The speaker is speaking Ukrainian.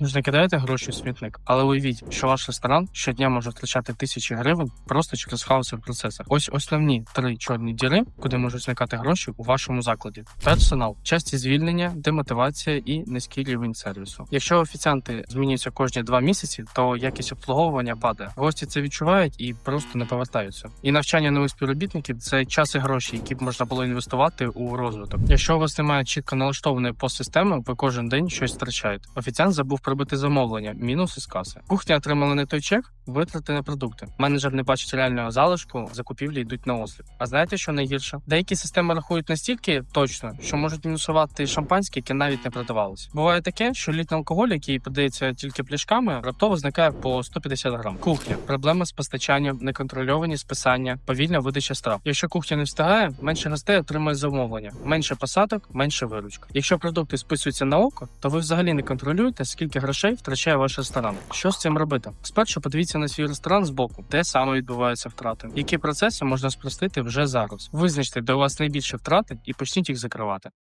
Ви ж не кидаєте гроші в смітник, але уявіть, що ваш ресторан щодня може втрачати тисячі гривень просто через хаоси в процесах. Ось основні три чорні діри, куди можуть зникати гроші у вашому закладі: персонал, часті звільнення, демотивація і низький рівень сервісу. Якщо офіціанти змінюються кожні два місяці, то якість обслуговування падає. Гості це відчувають і просто не повертаються. І навчання нових співробітників це час і гроші, які б можна було інвестувати у розвиток. Якщо у вас немає чітко налаштованої постсистеми, ви кожен день щось втрачаєте. Офіціант забув прибити замовлення, мінус із каси. Кухня отримала не той чек, витрати на продукти. Менеджер не бачить реального залишку, закупівлі йдуть на осліп. А знаєте, що найгірше? Деякі системи рахують настільки точно, що можуть мінусувати шампанське, яке навіть не продавалося. Буває таке, що літній алкоголь, який подається тільки пляшками, раптово зникає по 150 грам. Кухня, проблеми з постачанням, неконтрольовані списання, повільна видача страв. Якщо кухня не встигає, менше гостей отримує замовлення, менше посадок, менше виручка. Якщо продукти списуються на око, то ви взагалі не контролюєте, скільки грошей втрачає ваш ресторан. Що з цим робити? Спершу подивіться на свій ресторан з боку, де саме відбуваються втрати, які процеси можна спростити вже зараз. Визначте, де у вас найбільше втрати, і почніть їх закривати.